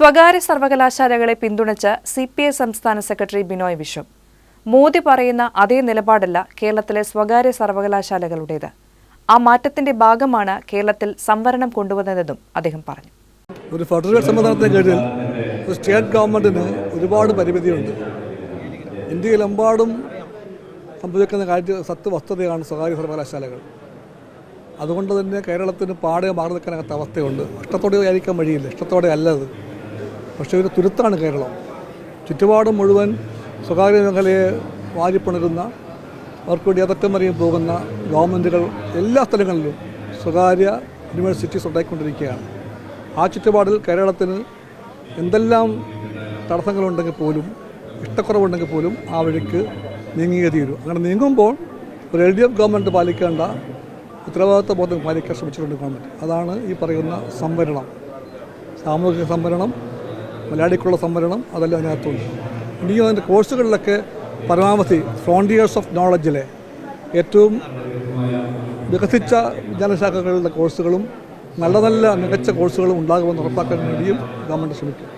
സ്വകാര്യ സർവകലാശാലകളെ പിന്തുണച്ച് സി പി ഐ സംസ്ഥാന സെക്രട്ടറി ബിനോയ് വിശ്വം. മോദി പറയുന്ന അതേ നിലപാടല്ല കേരളത്തിലെ സ്വകാര്യ സർവകലാശാലകളുടേത്. ആ മാറ്റത്തിന്റെ ഭാഗമാണ് കേരളത്തിൽ സംവരണം കൊണ്ടുവന്നതെന്നും അദ്ദേഹം പറഞ്ഞു. ഒരു ഫെഡറൽ സംവിധാനത്തെ കീഴിൽ സ്റ്റേറ്റ് ഗവൺമെന്റിന് ഒരുപാട് പരിമിതിയുണ്ട്. ഇന്ത്യയിലെമ്പാടും സംഭവിക്കുന്ന കാര്യ സത്യവസ്തുതയാണ് സ്വകാര്യ സർവകലാശാലകൾ. അതുകൊണ്ട് തന്നെ കേരളത്തിന് പാടെ മാറി നിൽക്കാനകത്ത അവസ്ഥയുണ്ട്. ഇഷ്ടത്തോടെ ആയിരിക്കാൻ വഴിയില്ല. ഇഷ്ടത്തോടെ അല്ലത് പക്ഷേ ഒരു തുരുത്താണ് കേരളം. ചുറ്റുപാടും മുഴുവൻ സ്വകാര്യ മേഖലയെ വാരിപ്പണരുന്ന അവർക്ക് വേണ്ടി അതറ്റം വരെയും പോകുന്ന ഗവൺമെന്റുകൾ എല്ലാ സ്ഥലങ്ങളിലും സ്വകാര്യ യൂണിവേഴ്സിറ്റീസ് ഉണ്ടായിക്കൊണ്ടിരിക്കുകയാണ്. ആ ചുറ്റുപാടിൽ കേരളത്തിന് എന്തെല്ലാം തടസ്സങ്ങളുണ്ടെങ്കിൽ പോലും ഇഷ്ടക്കുറവുണ്ടെങ്കിൽ പോലും ആ വഴിക്ക് നീങ്ങിയേ തീരൂ. അങ്ങനെ നീങ്ങുമ്പോൾ ഒരു എൽ ഡി എഫ് ഗവൺമെന്റ് പാലിക്കേണ്ട ഉത്തരവാദിത്വ ബോധം പാലിക്കാൻ ശ്രമിച്ചിട്ടുണ്ട് ഗവൺമെന്റ് അതാണ് ഈ പറയുന്ന സംവരണം. സാമൂഹിക സംവരണം മലയാളിക്കുള്ള സംവരണം അതെല്ലാം അതിനകത്തുണ്ട്. ഇനിയും അതിന്റെ കോഴ്സുകളിലൊക്കെ പരമാവധി ഫ്രോണ്ടിയേഴ്സ് ഓഫ് നോളജിലെ ഏറ്റവും വികസിച്ച വിജ്ഞാനശാഖകളുടെ കോഴ്സുകളും നല്ല നല്ല മികച്ച കോഴ്സുകളും ഉണ്ടാകുമെന്ന് ഉറപ്പാക്കാൻ വേണ്ടിയും ഗവൺമെന്റ് ശ്രമിക്കും.